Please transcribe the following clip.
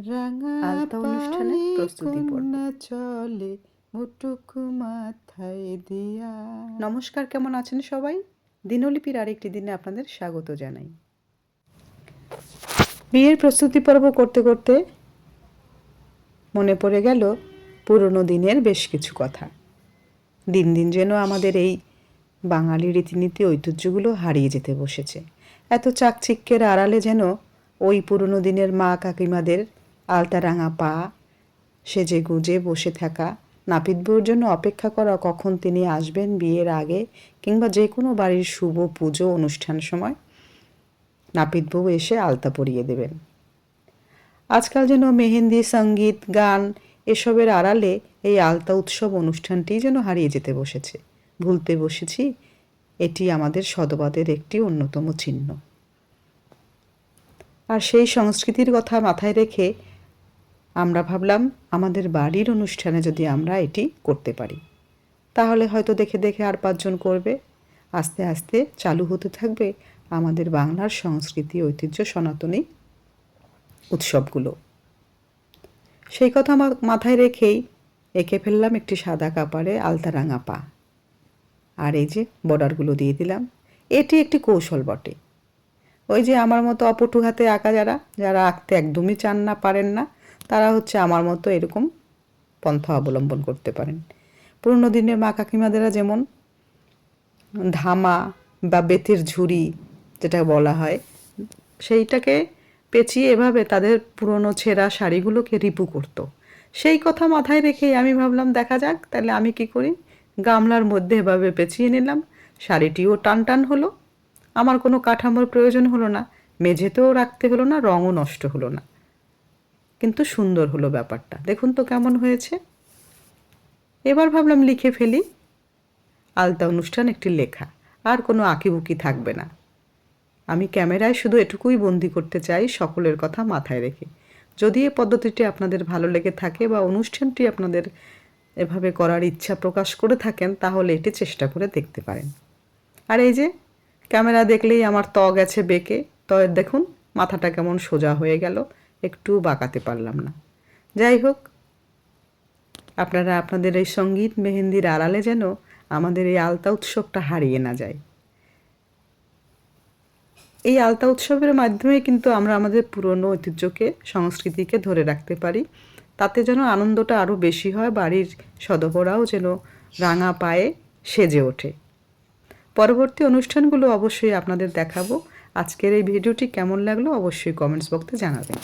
আলতা অনুষ্ঠানে প্রস্তুতি পর্ব। চলে মুটুকু মাথায় দিয়া। নমস্কার কেমন আছেন সবাই? দিনলিপির আরেকটি দিনে আপনাদের স্বাগত জানাই। বিয়ের প্রস্তুতি পর্ব করতে করতে মনে পড়ে গেল পুরনো দিনের বেশ কিছু কথা। দিন দিন যেন আমাদের এই বাঙালি রীতিনীতি ঐতিহ্যগুলো হারিয়ে যেতে বসেছে। এত চাকচিক্যের আড়ালে যেন ওই পুরনো দিনের মা কাকিমাদের আলতারাঙা পা সেজে গুজে বসে থাকা নাপিত বউর জন্য অপেক্ষা করা কখন তিনি আসবেন বিয়ের আগে কিংবা যে কোনো বাড়ির শুভ পুজো অনুষ্ঠান সময়? নাপিত বউ এসে আলতা পরিয়ে দেবেন। আজকাল যেন মেহেন্দি, সংগীত, গান এসবের আড়ালে এই আলতা উৎসব অনুষ্ঠানটি যেন হারিয়ে যেতে বসেছে। ভুলতে বসেছি, এটি আমাদের সদবাদের একটি অন্যতম চিহ্ন। আর সেই সংস্কৃতির কথা মাথায় রেখে আমরা ভাবলাম আমাদের বাড়ির অনুষ্ঠানে যদি আমরা এটি করতে পারি। তাহলে হয়তো দেখে দেখে আর পাঁচজন করবে। আস্তে আস্তে চালু হতে থাকবে আমাদের বাংলার সংস্কৃতি, ঐতিহ্য, সনাতনী উৎসবগুলো। সেই কথা মাথায় রেখেই এঁকে ফেললাম একটি সাদা কাপড়ে আলতারাঙা পা। আর এই যে বর্ডারগুলো দিয়ে দিলাম, এটি একটি কৌশল বটে। ওই যে আমার মতো অপটু হাতে আঁকা যারা যারা আঁকতে একদমই চান না, পারেন না তারা হচ্ছে আমার মতো এরকম পন্থা অবলম্বন করতে পারেন। পুরনো দিনের মা কাকিমাদেরা যেমন ধামা বা বেতের ঝুড়ি যেটা বলা হয়, সেইটাকে পেঁচিয়ে এভাবে তাদের পুরনো ছেঁড়া শাড়িগুলোকে রিপু করতো। সেই কথা মাথায় রেখেই আমি ভাবলাম, দেখা যাক, তাহলে আমি কি করি? গামলার মধ্যে এভাবে পেঁচিয়ে নিলাম, শাড়িটিও টান টান হলো। আমার কোনো কাঠামোর প্রয়োজন হলো না, মেঝেতেও রাখতে হলো না, রঙও নষ্ট হলো না। কিন্তু সুন্দর হলো ব্যাপারটা। দেখুন তো কেমন হয়েছে। এবার ভাবলাম লিখে ফেলি। আলতা অনুষ্ঠান একটি লেখা, আর কোনো আঁকিবুকি থাকবে না। আমি ক্যামেরায় শুধু এটুকুই বন্দি করতে চাই সকলের কথা মাথায় রেখে। যদি এ পদ্ধতিটি আপনাদের ভালো লেগে থাকে বা অনুষ্ঠানটি আপনাদের এভাবে করার ইচ্ছা প্রকাশ করে থাকেন, তাহলে এটি চেষ্টা করে দেখতে পারেন। আর এই যে, ক্যামেরা দেখলেই আমার ত গেছে বেঁকে। তয়ের দেখুন, মাথাটা কেমন সোজা হয়ে গেল। একটু বাঁকাতে পারলাম না। যাই হোক, আপনারা আপনাদের এই সংগীত মেহেন্দির আড়ালে যেন আমাদের এই আলতা উৎসবটা হারিয়ে না যায়। এই আলতা উৎসবের মাধ্যমে কিন্তু আমরা আমাদের পুরনো ঐতিহ্যকে, সংস্কৃতিকে ধরে রাখতে পারি। তাতে যেন আনন্দটা আরও বেশি হয়, বাড়ির সদবরাও যেন রাঙা পায়ে সেজে ওঠে। পরবর্তী অনুষ্ঠানগুলো অবশ্যই আপনাদের দেখাবো। আজকের এই ভিডিওটি কেমন লাগল অবশ্যই কমেন্টস বক্সে জানাবেন।